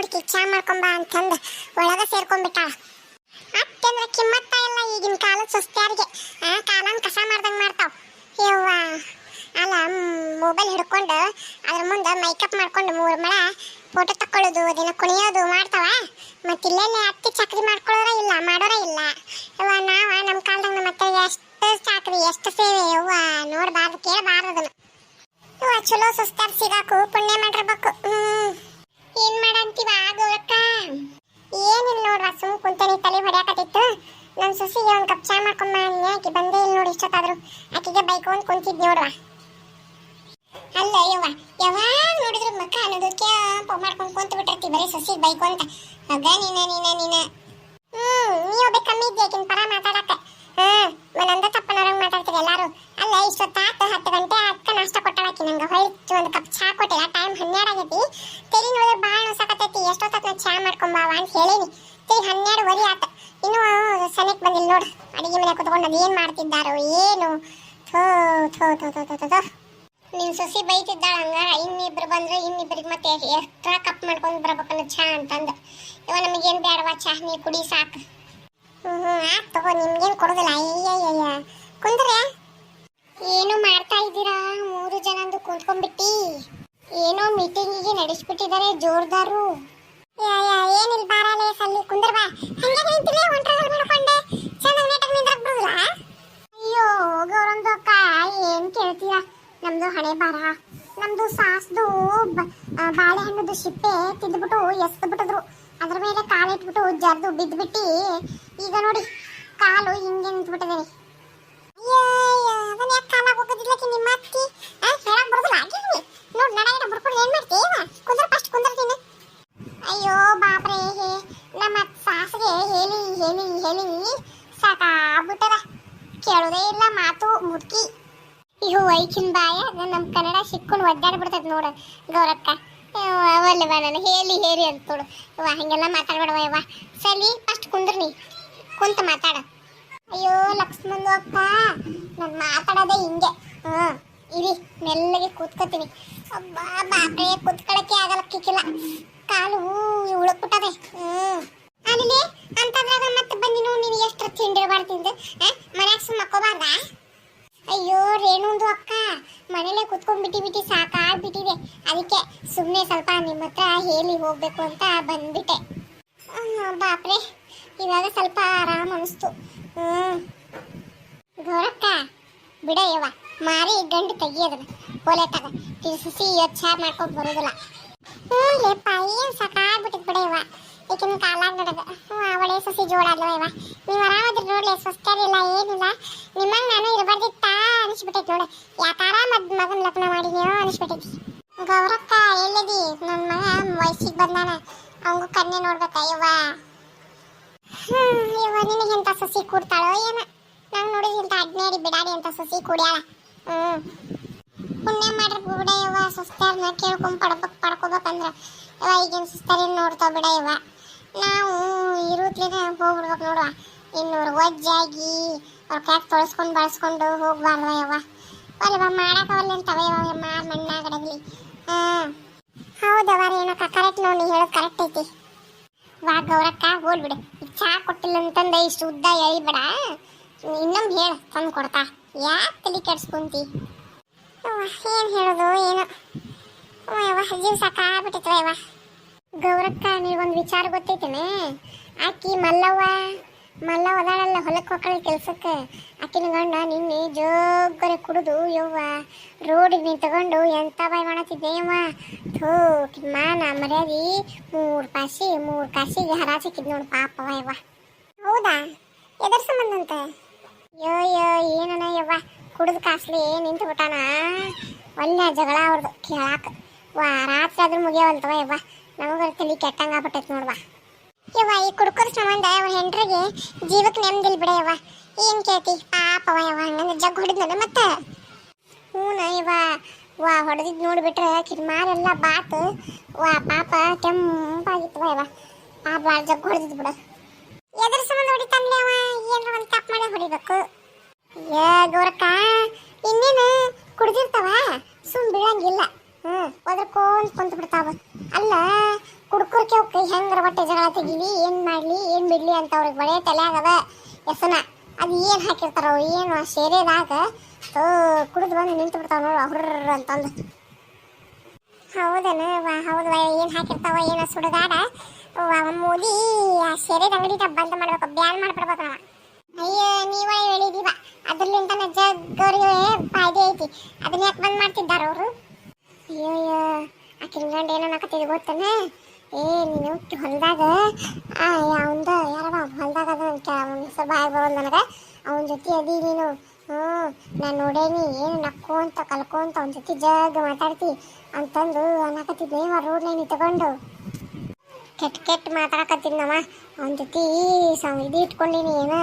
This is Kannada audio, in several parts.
ನೋಡ್ಕಿ ಚಾ ಮಾಡ್ಕೊಂಬ ಅಂತಂದು ಒಳಗ ಸೇರ್ಕೊಂಡ್ಬಿಟ್ಟಾಳ. ಅತ್ತಂದ್ರೆ ಕಿಮ್ಮತ್ತ ಇಲ್ಲ ಈಗಿನ ಕಾಲದ ಸೊಸ್ತ್ಯಾರಿಗೆ. ಆ ಕಾಲನ ಕಸ ಮಾಡ್ದಂಗ ಮಾಡ್ತಾವ. ಯವ್ವ. ಅಲ್ಲ ಮೊಬೈಲ್ ಹಿಡ್ಕೊಂಡು ಅದ್ರ ಮುಂದೆ ಮೇಕಪ್ ಮಾಡ್ಕೊಂಡು ಮೂರು ಮಳ ಫೋಟೋ ತಕ್ಕೊಳ್ಳೋದು ಅದನ್ನ ಕುಣಿಯೋದು ಮಾಡ್ತಾವ. ಮತ್ತೆ ಇಲ್ಲೆಲ್ಲೇ ಅತ್ತೆ ಚಕ್ರಿ ಮಾಡ್ಕೊಳ್ಳೋರ ಇಲ್ಲ, ಮಾಡೋರ ಇಲ್ಲ. ಯವ್ವ, ನಾವ ನಮ್ಮ ಕಾಲದಾಗ ನಮ್ಮ ಅತ್ತೆ ಎಷ್ಟು ಚಾಕ್ರಿ, ಎಷ್ಟು ಸೇವೆ ಯವ್ವ. ನೋಡ್ಬಾರ್ದು, ಕೇಳಬಾರ್ದು ಅದನ್ನ. ಯವ್ವ, ಚಲೋ ಸುಸ್ತಾರ ಸಿಗಾಕು, ಪುಣ್ಯ ಮಾಡಿರ್ಬೇಕು. ಹ್ಮ್ ಏನ್ ಮಾಡಂತೀವ ಗೌರಕ್ಕ ಏನಿಲ್ಲ ನೋಡ್ರ ಸುಮ್ ಕುಂತೇನಿ ತಲೆ ಹೊಡ್ಯಾಕತ್ತಿತ್ತು ನನ್ನ ಸೊಸಿಗೆ ಒಂದು ಕಪ್ ಚಾ ಮಾಡ್ಕೊಂಬ ಅನ್ನಿ ಆಕಿ ಬಂದೇ ಇಲ್ಲ ಆಕೆಗೆ ಬೈಕ್ ಬೈಕೊಂಡ್ ಕುಂತಿದ್ ನೋಡುವ. ಅಲ್ಲ ಯವ್ವ ಯಾವಾಗ ನೋಡಿದ್ರು ಮಕ್ಕ ಅನ್ನೋದು ಮಾಡ್ಕೊಂಡು ಕುಂತ ಬಿಟ್ಟಿರ್ತಿ ಬರೀ ಸೊಸಿಗೆ ಅಂತ ಆಗ ನೀನ ನೀನ ನೀನ ಹ್ಮ್ ನೀ ಒಬ್ಬ ಕಮ್ಮಿ ಇದ್ದೆ ಆಕಿನ ಪರ ಮಾತಾಡಕ ಹ್ಮ್ ನಂದ ತಪ್ಪನವ್ರಂಗ್ ಮಾತಾಡ್ತೀರಿ ಎಲ್ಲಾರು ಅಲ್ಲ ಇಷ್ಟೊತ್ತಾತ ಹತ್ತು ಗಂಟೆ ಅಕ್ಕ ನಾಷ್ಟ ಕೊಟ್ಟಾಳಕಿ ನಂಗೆ ಹೊಯ್ತು ಒಂದು ಕಪ್ ಚಾ ಕೊಟ್ಟಿಲ್ಲ ಟೈಮ್ ಹನ್ನೆರಡು ಆಗೈತಿ ತೆರಿ ನೋಡಿದ್ರೆ ಭಾಳ ನುಸಾಕತೈತಿ ಎಷ್ಟೊತ್ತ ನಾ ಚಾ ಮಾಡ್ಕೊಂಬಾವ ಅಂತ ಹೇಳೀನಿ ತೆರಿ ಹನ್ನೆರಡು ವರಿ ಆತ ಇನ್ನು ಸನಿಕ್ ಬಂದಿಲ್ಲ ನೋಡು ಮನೆ ಕುತ್ಕೊಂಡು ಅದು ಏನು ಮಾಡ್ತಿದ್ದಾರೋ ಏನು? ಥೋ ಥೋ ಥೋ ಥೋ ಥೋ ಸೊಸಿ ಬೈತಿದ್ದಾಳ ಇನ್ನಿಬ್ರು ಬಂದ್ರೆ ಇನ್ನಿಬ್ರಿಗೆ ಮತ್ತೆ ಎಕ್ಸ್ಟ್ರಾ ಕಪ್ ಮಾಡ್ಕೊಂಡು ಬರ್ಬೇಕನ್ನ ಚಾ ಅಂತಂದ. ಇವ ನಮಗೇನ್ ಬೇಡವಾ ಚಾ ನೀ ಕುಡಿ ಸಾಕು. ಹ್ಮ್ ಆಯ್ತು ತಗೋ, ನಿಮ್ಗೇನು ಕೊಡುದಿಲ್ಲ. ಅಯ್ಯಯ್ಯಯ್ಯ. ಕುಂದ್ರೆ ಏನು ಮಾಡ್ತಾ ಇದ್ದೀರಾ? ಮೂರು ಜನಂದು ಕುಂತ್ಕೊಂಡ್ಬಿಟ್ಟಿ. ಏನೋ ಮೀಟಿಂಗಿಗೆ ನಡೆಸ್ಬಿಟ್ಟಿದ್ದಾರೆ ಜೋರ್ದಾರು. ಏನಿಲ್ಲ ಬಾರಲೇ, ಸಲ್ಲಿ ಕುಂದ್ರ ಬಾ. ಹಂಗೆ ನಿಂತಿಲ್ಲ ಹೊಂಟ್ರಗಲ್ ನಮ್ದು ಹಣೆ ಬಾರ, ನಮ್ದು ಸಾಸ್ದು ಬಾಳೆಹಣ್ಣದು ಸಿಪ್ಪೆ ತಿದ್ದುಬಿಟ್ಟು ಎಸ್ದು ಬಿಟ್ಟಿದ್ರು ಅದ್ರ ಮೇಲೆ ಕಾಲಿಟ್ಬಿಟ್ಟು ಜರ್ದು ಬಿದ್ದುಬಿಟ್ಟು ಈಗ ನೋಡಿ ಕಾಲು ಹಿಂಗೆ ನಿಂತ್ಬಿಟ್ಟಿದೆ. ರೀ ಅಯ್ಯೋ ಬಾಬ್ರೆ ನಮ್ಮ ಹೇಳಿ ಹೇಳಿ ಹೇಳಿ, ಸಾಕಾಗ್ಬಿಟ್ಟದ. ಕೇಳೋದೇ ಇಲ್ಲ, ಮಾತು ಮುದುಕಿ ಇವು ಐಕಿನ ಬಾಯ ನಮ್ಮ ಕನ್ನಡ ಸಿಕ್ಕೊಂಡು ಒದ್ದಾಡ್ಬಿಡ್ತೈತೆ ನೋಡು ಗೌರಕ್ಕ. ಅವಲ್ಲವ ನಾನು, ಹೇಳಿ ಹೇಳಿ ಅಂತ ನೋಡು ಇವ ಹಂಗೆಲ್ಲ ಮಾತಾಡ್ಬೇಡವ ಇವ ಸಲಿ ಫಸ್ಟ್ ಕುಂದ್ರಿ ಕುಂತ ಮಾತಾಡ. ಅಯ್ಯೋ, ಲಕ್ಷ್ಮಣ್ ಅಪ್ಪ ನಾನು ಮಾತಾಡೋದೇ ಹಿಂಗೆ. ಹ್ಞೂ ಇರಿ, ಮೆಲ್ಲಗೆ ಕೂತ್ಕೋತೀನಿ. ಅಬ್ಬಾ ಬಾಬ್ರೆ ಕೂತ್ಕೊಳಕ್ಕೆ ಆಗಲ್ಲ ಕಿಕ್ಕಿಲ್ಲ. ಕಾಲು ಉಳಕ್ಬಿಟ್ಟದೆ. ಹ್ಞೂ ಅಲ್ಲಿ ಅಂತದ್ರಾಗ ಮತ್ತೆ ಬಂದಿ ನೋಡಿ ನೀನು ಎಷ್ಟು ತಿಂಡಿರ್ಬಾರ್ದು ಮನ್ಯಾಗ ಸುಮ್ಮಕೋಬಾರ್ದಾ ಅಯ್ಯೋ, ರೇಣುಂದು ಅಕ್ಕ, ಮನೇಲೆ ಕುತ್ಕೊಂಡ್ ಬಿಟ್ಟಿ ಬಿಟ್ಟಿ ಸಾಕಾಗ್ಬಿಟ್ಟಿದೆ. ಅದಕ್ಕೆ ಸುಮ್ಮನೆ ಸ್ವಲ್ಪ ನಿಮ್ಮ ಹತ್ರ ಹೇಳಿ ಹೋಗ್ಬೇಕು ಅಂತ ಬಂದ್ಬಿಟ್ಟೆ. ಬಾಪ್ರೆ, ಇವಾಗ ಸ್ವಲ್ಪ ಆರಾಮ್ ಅನಿಸ್ತು. ಹ್ಮ್. ಗೌರಕ್ಕ ಯವ ಮಾರಿ ಗಂಡು ತೆಗಿಯೋದನ್ನ. ಒಲೆ ತಗ ತಿರ್ಸಿ ಚಾ ಮಾಡ್ಕೊಂಡು ಬರೋದಿಲ್ಲ. ಹ್ಞೂ ಲೇಪ ಏನು ಸಾಕಾಗ್ಬಿಟ್ಟಿದ್ ಬಿಡ ಯವ್ವ. ಈಗಿನ ಕಾಲಾಗ ನಡೆದ. ಅವಳೆ ಸಸಿ ಜೋಡಲ್ವ ಇವ ನೀವು ಆರಾಮದ್ರಿ ನೋಡ್ಲಿ ಸ್ವಸ್ಥರಿಲ್ಲ ಏನಿಲ್ಲ. ನಿಮ್ಮಂಗೆ ನಾನು ಇರಬಾರ್ದಿತ್ತ. ಅನಿಸ್ಬಿಟ್ಟೈತಿ ನೋಡ. ಯಾಕಾರ ಮದ್, ಮಗನ್ ಲಗ್ನ ಮಾಡಿದ್ಯೋ ಅನಿಸ್ಬಿಟ್ಟೈತಿ. ಗೌರಕ್ಕ, ಎಲ್ಲದಿ? ನನ್ನ ಮಗ ವಯಸ್ಸಿಗೆ ಬಂದಾನ. ಅವಂಗು ಕನ್ನೆ ನೋಡ್ಬೇಕ ಇವ ಹ್ಮ್, ಯವ್ವ, ನಿನಗೆ ಎಂತ ಸಸಿ ಕೂಡ್ತಾಳೋ ಏನ? ನಂಗ್ ನೋಡಿದ ಇಂಥ ಅಡ್ನೇಡಿ ಬಿಡಾಡಿ ಅಂತ ಸಸಿ ಕುಡಿಯಾಳ. ಹ್ಮ್. ಪುಣ್ಯ ಮಾಡ್ರಿ ಬಿಡ ಯವ್ವ. ಸುಸ್ತಾರ್ನ ಕೇಳ್ಕೊಂಡ್ ಪಡ್ಬೇಕು ಪಡ್ಕೋಬೇಕಂದ್ರ. ಇವ ಈಗಿನ ಸುಸ್ತಾರಿ ನೋಡ್ತಾವ ಬಿಡ ಇವ ನಾವು ಇರುತ್ಲಿನ ಹೋಗ್ಬಿಡ್ಬೇಕು ನೋಡುವ. ಇನ್ನೂರು ಒಜ್ಜಾಗಿ ಅವ್ರ ಕ್ಯಾಕ್ ತೊಳಸ್ಕೊಂಡು ಬಳಸ್ಕೊಂಡು ಹೋಗ್ಬಾರ್ದ ಯವ್ವ ಅಲ್ವ ಮಾಡಕ್ಕವಲ್ಲ ಅಂತವ ಯವ್ವ ಮಾರ್ ಮಣ್ಣಾಗಡಗ್ಲಿ. ಹಾಂ ಹೌದವ ಏನೋ ಕರೆಕ್ಟ್ ನೋಡಿ ಹೇಳೋದು ಕರೆಕ್ಟ್ ಐತಿ. ವಾ ಗೌರಕ್ಕ ಹೋಲ್ಬಿಡು ಈಗ ಚಾ ಕೊಟ್ಟಿಲ್ಲ ಅಂತಂದ ಇಷ್ಟು ಉದ್ದ ಎಳಿಬೇಡ. ಇನ್ನೊಂದು ಹೇಳ, ತಂದು ಕೊಡ್ತಾ. ಯಾಕೆ ತಲೆ ಕೆಡ್ಸ್ಕೊಂತಿ? ಏನು ಹೇಳೋದು, ಏನೋ. ಯವ್ವ ಜೀವ ಸಾಕಾಗ್ಬಿಟ್ಟಿತ್ತು ಯವ್ವ ಗೌರಕ್ಕ ನೀವೊಂದು ವಿಚಾರ ಗೊತ್ತೈತೇನೆ? ಆಕಿ ಮಲ್ಲವ್ವ? ಮಲ್ಲವ್ವ ಒದಾಡಲ್ಲ ಹೊಲಕ್ಕೆ ಹೋಗಳ ಕೆಲ್ಸಕ್ಕೆ. ಅಕ್ಕಿನ ಗಂಡ ನಿನ್ನೆ ಜೋಗರೆ ಕುಡಿದು, ಯವ್ವ ರೋಡ್ ನೀ ತಗೊಂಡು ಬಾಯ್ ಮಾಡತ್ತಿದ್ದೆ ಯವ್ವ? ಥೂ ಮಾನ ಮರ್ಯಾದಿ. ಮೂರು ಪಾಸಿ ಮೂರು ಕಾಸಿಗೆ ಹರಾಸಿಕ್ಕಿದ್ ನೋಡು ಪಾಪವ ಯವ್ವ. ಹೌದಾ? ಎದರ್ ಸಂಬಂಧಂತ ಯೋ ಯೋ, ಏನನ ಯವ್ವ? ಕುಡಿದು ಕಾಸ್ಲಿ ನಿಂತು ಬಿಟ್ಟಾನ? ಒಳ್ಳೆ ಜಗಳ ಅವ್ರದ್ದು ಕೇಳಾಕ. ವಾ, ರಾತ್ರಿ ಆದ್ರೂ ಮುಗಿಯವಲ್ತವ ಯವ್ವ. ನಮಗ ತಲೆ ಕೆಟ್ಟಂಗ ಆಗ್ಬಿಟ್ಟೈತಿ ನೋಡ್ವಾ ಯವ್ವ, ಈ ಕುಡ್ಕೋದ್ ಸಂಬಂಧ ಅವ್ರ ಹೆಂಡ್ರಿಗೆ ಜೀವಕ್ಕೆ ನೆಮ್ಮದಿಲ್ ಬಿಡಯವ್ವ ಏನು ಕೇಳ್ತಿ? ಪಾಪವ ಯವ್ವ, ಹಂಗಂದ್ರೆ ಜಗ್ ಹೊಡೆದ್ನಲ್ಲ ಮತ್ತೆ. ಹ್ಞೂನ ಯವ್ವ, ವಾ, ಹೊಡೆದಿದ್ ನೋಡ್ಬಿಟ್ರೆ ಕಿರ್ಮಾರೆಲ್ಲ ಬಾತು. ವಾ, ಪಾಪ ಕೆಂಪಾಗಿತ್ತು ಯವ್ವ. ಪಾಪ ಜಗ್ ಹೊಡೆದಿದ್ ಬಿಡ. ಎದ್ರ ಸಂಬಂಧ ಹೊಡಿತಾನ್ಲೆ ಅವ ಏನ್ರ ಒಂದ್ ತಪ್ಪು ಮಾಡಿ ಹೊಡಿಬೇಕು. ಏ, ಗೌರಕ್ಕ, ಇನ್ನೇನು ಕುಡ್ದಿರ್ತಾವ? ಸುಮ್ ಬೀಳಂಗಿಲ್ಲ. ಹ್ಮ್, ಒದ್ರಕೊಂಡ್ ಕುಂತ ಬಿಡ್ತಾವ ಅಲ್ಲ ಕುಡ್ಕರ್ಕೆ ಹೆಂಗ್ರ ಬಟ್ಟೆ ಜಗಳ ತೆಗಿಲಿ, ಏನ್ ಮಾಡ್ಲಿ, ಏನ್ ಬಿಡ್ಲಿ ಅಂತ ಅವ್ರಿಗೆ ಬಡೇ ತಲೆಯಾಗದ ಎಸನ. ಅದು ಏನ್ ಹಾಕಿರ್ತಾರೋ, ಏನು ಆ ಶೇರೆದಾಗ ಕುಡಿದು ಬಂದು ನಿಂತು ಬಿಡ್ತಾವ ನೋಡು ಅವ್ರ ಅಂತಂದು. ಹೌದನ, ವಾ, ಹೌದು ಏನು ಹಾಕಿರ್ತಾವ, ಏನೋ ಸುಡಗಾಡ. ಮೋದಿ, ಆ ಸೇರೆದ ಅಂಗಡಿನ ಬಂದ್ ಮಾಡ್ಬೇಕು, ಬ್ಯಾನ್ ಮಾಡ್ಬಿಡ್ಬೇಕು ಅಯ್ಯೋ, ನೀವ ಹೇಳಿದೀವ ಅದ್ರಲ್ಲಿಂದ ಜಗ್ಗವ್ರಿಗೆ ಫಾಯ್ದೆ ಐತಿ. ಅದನ್ನ ಯಾಕೆ ಬಂದ್ ಮಾಡ್ತಿದ್ದಾರ ಅವರು? ಅಯ್ಯೋ ಆಕಿನ ಗಂಡ ಏನೋ ನಾಕತ್ತಿದ್ ಗೊತ್ತನ? ಏ, ನೀನು ಹೊಲ್ದಾಗ? ಅವಂದ ಯಾರವ? ಹೊಲ್ದಾಗ ಅದ ಅವ್ನ ಬರೋದು ನನಗೆ. ಅವನ ಜೊತೆ ಅದಿ ನೀನು. ಹ್ಞೂ, ನಾನು ನೋಡೇನಿ, ಏನು ನಕ್ಕೋಂತ ಕಲ್ಕೊಂತ ಅವನ ಜೊತೆ ಜಗ್ ಮಾತಾಡ್ತಿ ಅಂತಂದು ಅನ್ನಕತ್ತಿದ್ದೆ ರೋಡ್ ಲೈನ್ ತಗೊಂಡು. ಕೆಟ್ಟ ಕೆಟ್ಟ ಮಾತಾಡಕತ್ತಿದ್ನವ ಅವನ ಜೊತೆ ಸ ಇದು ಇಟ್ಕೊಂಡೀನಿ, ಏನು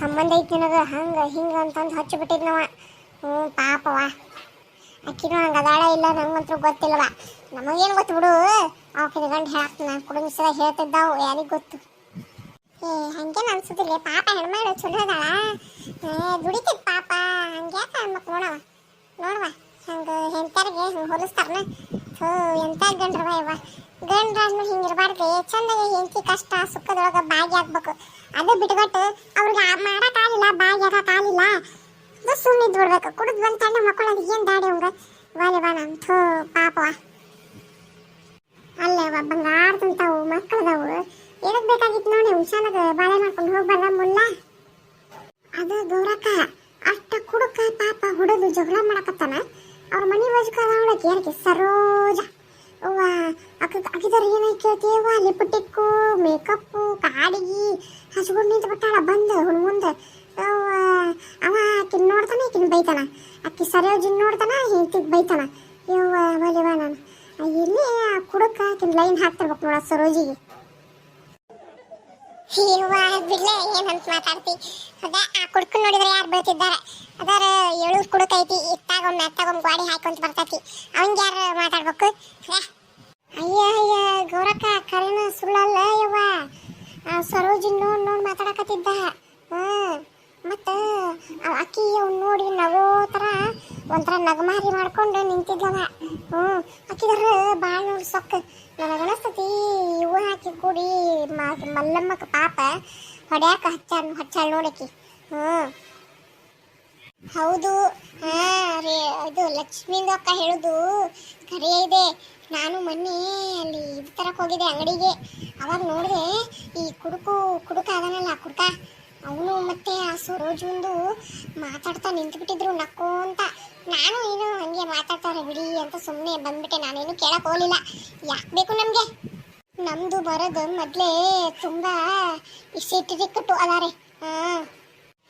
ಸಂಬಂಧ ಐತಿ ನನಗೆ? ಹಂಗೆ ಹಿಂಗೆ ಅಂತಂದು ಹಚ್ಚಿಬಿಟ್ಟಿದ್ನವ ಹ್ಞೂ ಪಾಪವ ಅಕ್ಕಿನೂ ಹಂಗೆ ಅದಾಳ ಇಲ್ಲ, ನಂಗಂತೂ ಗೊತ್ತಿಲ್ಲವ. ನಮಗೇನು ಗೊತ್ತು ಬಿಡು. ಗಂಡ ಗಂಡು ಹೇಳಾಕ್ತಾನ ಕುಡುಂಬಸದ ಹೇಳ್ತಿದ್ದಾವು, ಯಾರಿಗೆ ಗೊತ್ತು? ಏ, ಹಂಗೇನು ಅನ್ಸುದಿಲ್ಲ. ಪಾಪ ಹೆಣ್ಮಗಳು ಚಲೋ ಅದಾಳ. ದುಡಿತೈತಿ ಪಾಪ. ಹಂಗ್ಯಾಕ ಮಕ್ ನೋಡವ? ನೋಡವ, ಹಂಗೆ ಹೆಂತರಿಗೆ ಹಂಗೆ ಹೋಲಿಸ್ತಾರನ? ಹೋ ಎಂತ ಗಂಡ್ರವ ಇವ? ಗಂಡ್ರಾದ್ಮೇಲೆ ಇರಬಾರ್ದು. ಚಂದಾಗ ಹೆಂಡತಿ ಕಷ್ಟ, ಸುಖದೊಳಗೆ ಭಾಗಿಯಾಗ್ಬೇಕು ಅದು ಬಿಟ್ಕೊಟ್ಟು ಅವ್ರಿಗೆ ಮಾಡೋಕ್ಕಾಗಲಿಲ್ಲ ಭಾಗಿಯಾಗಕ್ಕಾಗಲಿಲ್ಲ ಅದು ಸುಮ್ಮನೆ ಬಿಡ್ಬೇಕು. ಕುಡಿದು ಬಂದು ತಣ್ಣ ಮಕ್ಕಳದು ಏನು ದಾಡಿ ಅವಂಗ ವಾಲಿ ಬಾ ನಾನು ಥೋ ಪಾಪವ ಅಲ್ಲೇ ಅವ ಬಂಗಾರದಂತಾವು ಮಕ್ಕಳದವು ಏನಕ್ಕೆ ಬೇಕಾಗಿತ್ತು ನೋಡಿ ಹುಷಾನಾಗ ಬಾಳೆ ಮಾಡ್ಕೊಂಡು ಹೋಗ್ಬಾರ ಮುಲ್ಲ. ಅದು ಗೌರಕ್ಕ ಅಷ್ಟ ಕುಡುಕ ಪಾಪ ಹುಡುದು ಜಗಳ ಮಾಡಕತ್ತಾನ. ಅವ್ರ ಮನೆ ಬಾಜುಕ ಅವಳಕ್ಕೆ ಏನಕ್ಕೆ? ಸರೋಜ. ಅವ್ವ, ಅಕ್ಕ ಅಕ್ಕಿದಾರ ಏನೈ ಕೇಳ್ತೀವ ಲಿಪ್ಟಿಕ್ಕು ಮೇಕಪ್ಪು ಕಾಡಿಗಿ. ಹಚ್ಕೊಂಡು ನಿಂತು ಬಿಟ್ಟಾಳ ಬಂದು ಹುಡ್ ಮುಂದೆ ಬೈತಾನ. ಅಕ್ಕಿ ಸರೋಜಿನ ನೋಡ್ತಾನ ಹೆಂಡತಿಗೆ ಬೈತಾನ. ಯವ್ವ ಬಲಿವ ನಾನು. ಇಲ್ಲಿ ಕುಡಕ ಆಕಿನ ಲೈನ್ ಹಾಕ್ತಿರ್ಬೇಕು ನೋಡ ಸರೋಜಿಗೆ ಇವ್ವ ಬಿಡ್ಲೆ ಏನಂತ ಮಾತಾಡ್ತಿ? ಅದ ಆ ಕುಡ್ಕ ನೋಡಿದ್ರೆ ಯಾರು ಬೀಳ್ತಿದ್ದಾರೆ ಅದರ ಏಳೂರು ಕುಡುಕ ಐತಿ ಇತ್ತಾಗ ಒಮ್ಮೆ ಅತ್ತಾಗ ಗಾಡಿ ಹಾಕೊಂತ ಬರ್ತೈತಿ. ಅವಂಗ ಯಾರು ಮಾತಾಡ್ಬೇಕು? ಹೇ? ಅಯ್ಯ ಅಯ್ಯ ಗೌರಕ್ಕ ಕರೆನ ಸುಳ್ಳಲ್ಲ ಯವ್ವ. ಆ ಸರೋಜಿನ್ ನೋಡ್ ನೋಡ್ ಮಾತಾಡಕತ್ತಿದ್ದ. ಹ್ಮ್. ಮತ್ತ ಆ ಅಕ್ಕಿ ಅವ್ನು ನೋಡಿ ನಗೋ ಥರ ಒಂಥರ ನಗಮಾರಿ ಮಾಡ್ಕೊಂಡು ನಿಂತಿದ್ದವ ಹ್ಞೂ ಅಕ್ಕಿದಾರ ಭಾಳ ನೋಡಿ ಸೊಕ್ಕ ನನಗನಸ್ತತಿ ಇವು ಹಾಕಿ ಕೂಡಿ ಮಲ್ಲಮ್ಮಕ್ಕ ಪಾಪ ಹೊಡ್ಯಾಕ ಹಚ್ಚಾಳ ಹಚ್ಚಾಳ ನೋಡಕಿ ಹ್ಞೂ. ಹೌದು, ಹಾಂ ಅರೆ ಇದು ಲಕ್ಷ್ಮೀಂದು ಅಕ್ಕ ಹೇಳುದು. ಕರೆ ಇದೆ. ನಾನು ಮೊನ್ನೆ ಅಲ್ಲಿ ಇದು ತರಕ್ ಹೋಗಿದ್ದೆ ಅಂಗಡಿಗೆ. ಅವಾಗ ನೋಡಿದೆ ಈ ಕುಡುಕು, ಕುಡುಕ ಅದನಲ್ಲ, ಕುಡ್ಕ. ಅವನು ಮತ್ತೆ ಆ ಸರೋಜುಂದು ಮಾತಾಡ್ತಾ ನಿಂತ್ಬಿಟ್ಟಿದ್ರು ನಕ್ಕೋಂತ ನಾನು ಏನು ಹಂಗೆ ಮಾತಾಡ್ತಾರೆ ಬಿಡಿ ಅಂತ ಸುಮ್ಮನೆ ಬಂದ್ಬಿಟ್ಟೆ. ನಾನೇನು ಕೇಳಕ್ ಹೋಗ್ಲಿಲ್ಲ. ಯಾಕೆ ಬೇಕು ನಮಗೆ? ನಮ್ದು ಬರೋದು ಮೊದಲೇ ತುಂಬಾ ಇಷ್ಟಿಟ್ಟಿಟ್ಟು ಅದಾರೆ. ಹಾಂ.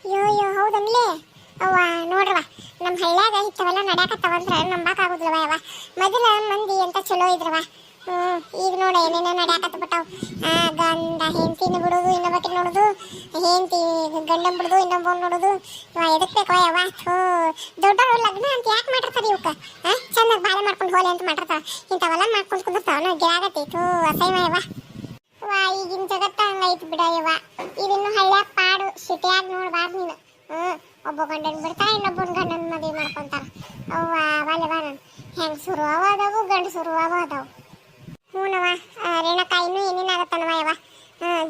ಯೋ ಯೋ ಹೌದನ್ಲೇ ನೋಡ್ರವ ನಮ್ಮ ಹಳ್ಳ್ಯಾಗ ಇಂಥವೆಲ್ಲ ನಡ್ಯಾಕತ್ತವಂದ್ರೆ ನಂಬಾಕಾಗುದಿಲ್ಲವ ಯವ ಮೊದಲ ಮಂದಿ ಅಂತ ಚಲೋ ಇದ್ರವ ಈಗ ನೋಡ, ಏನೇನೋ ನಡ್ಯಾಕತ್ತ ಬಿಟ್ಟಾವ. ಗಂಡ ಹೆಂಡತಿನ ಬಿಡೋದು, ಇನ್ನೊಬ್ಬಕಿನ ನೋಡೋದು, ಹೆಂಡತಿ ಗಂಡನ ಬಿಡೋದು ಇನ್ನೊಬ್ಬ ನೋಡೋದು. ಇವ ಎದಕ್ ಬೇಕೋ ಯವ ಥೂ, ದೊಡ್ಡವರು ಲಗ್ನ ಅಂತ ಯಾಕೆ ಮಾಡಿರ್ತಾರೆ ಇವಕ್ಕ ಆ, ಚೆನ್ನಾಗಿ ಬಾಳೆ ಮಾಡ್ಕೊಂಡು ಹೋಲೆ ಅಂತ ಮಾಡಿರ್ತಾವ ಇಂಥವೆಲ್ಲ ಮಾಡ್ಕೊಂಡು ಕುಂದಿರ್ತಾವ. ಗಿಡಾಗತ್ತೆ ಥೂ, ಅಸಹ್ಯ ಯವ ವಾ ಈಗಿನ ಜಗತ್ತ ಹಂಗೈತಿ ಬಿಡ ಯವ್ವ. ಇದಿನ್ನು ಹಳ್ಳ್ಯಾಗ ಪಾಡು, ಸಿಟಿಯಾಗಿ ನೋಡ್ಬಾರ್ದು ನೀನು. ಹ್ಮ್, ಒಬ್ಬ ಗಂಡನ್ ಬಿಡ್ತಾರ ಇನ್ನೊಬ್ಬನ ಗಂಡನ ಮದುವೆ ಮಾಡ್ಕೊಂತಾರ. ಅವ್ವ ವಾಲೆ ಬಾ ನಾನು ಹೆಂಗ್ ಸುರು ಅವ ಅದಾವು ಗಂಡು ಸುರು ಅವ ಅದಾವು ಹ್ಞೂನವ ರೇಣಕ, ಇನ್ನೂ ಏನೇನಾಗತ್ತನವ ಯವ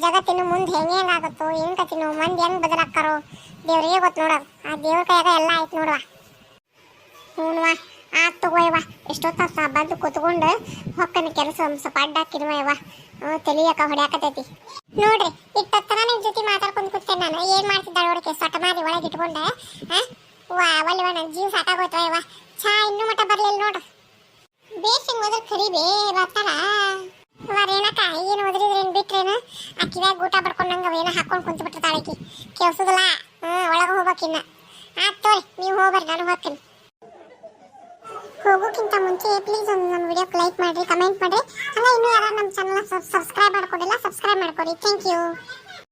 ಜಗತ್ತಿನ ಮುಂದೆ ಹೆಂಗೆ ಹೆಂಗಾಗುತ್ತೋ ಏನು ಕತಿನೋ ಮಂದಿ ಹೆಂಗ್ ಬದಲಾಗ್ತಾರೋ? ದೇವ್ರಿಗೆ ಗೊತ್ತು ನೋಡವ ಆ ದೇವ್ರ ಕೈಯಾಗ ಎಲ್ಲ ಆಯ್ತು ನೋಡುವ ಹ್ಞೂನವ ಆತ್ ತಗೋಯವ ಎಷ್ಟೊತ್ತ ಬಂದು ಕೂತ್ಕೊಂಡು ಹೊಕ್ಕನ ಕೆಲಸ ಒಂದು ಸ್ವಲ್ಪ ಅಡ್ಡ ಯವ ತಲಿಯಕ ಹೊಡ್ಯಾಕತೈತಿ ನೋಡ್ರಿ ಇಟ್ಟತ್ತನ ನಿಮ್ ಜೊತೆ ಮಾತಾಡ್ಕೊಂಡು ಕೂತೇನೆ ನಾನು. ಏನ್ ಮಾಡ್ತಿದ್ದಾಳೆ ನೋಡಕ್ಕೆ ಸೊಟ್ಟ ಮಾರಿ ಒಳಗೆ ಇಟ್ಕೊಂಡೆ, ಹಾ? ವಾ ನನ್ ನನ್ನ ಜೀವ ಸಾಕಾಗೋಯ್ತು ಯವ ಚಾ ಇನ್ನೂ ಮಟ್ಟ ಬರ್ಲಿಲ್ಲ ನೋಡ್ರಿ ಬೇಸಿಂಗ್ ಹೋದ್ರೆ ಕರಿಬೇ ಬರ್ತಾರ? ರೇಣಕ ಏನು ಓದ್ರಿದ್ರೆ ಏನು ಬಿಟ್ರೇನು? ಅಕ್ಕಿದಾಗ ಊಟ ಬಡ್ಕೊಂಡಂಗ ಏನೋ ಹಾಕೊಂಡು ಕುಂತು ಬಿಟ್ಟಿರ್ತಾಳೆ ಆಕಿ. ಕೆಲ್ಸದಲ್ಲ? ಹ್ಞೂ ಒಳಗೆ ಹೋಗ್ಬೇಕಿನ್ನ ಆಯ್ತು ನೀವು ಹೋಗ್ಬರ್ರಿ, ನಾನು ಹೋಗ್ತೀನಿ. ಹೋಗೋಕ್ಕಿಂತ ಮುಂಚೆ ಪ್ಲೀಸ್ ಒಂದು ನಮ್ಮ ವಿಡಿಯೋಕ್ಕೆ ಲೈಕ್ ಮಾಡಿರಿ ಕಮೆಂಟ್ ಮಾಡಿರಿ. ಅಲ್ಲ, ಇನ್ನೂ ಯಾರು ನಮ್ಮ ಚಾನಲ್ ಸಬ್ಸ್ಕ್ರೈಬ್ ಮಾಡ್ಕೊಂಡಿಲ್ಲ ಸಬ್ಸ್ಕ್ರೈಬ್ ಮಾಡ್ಕೊಡಿ ಥ್ಯಾಂಕ್ ಯು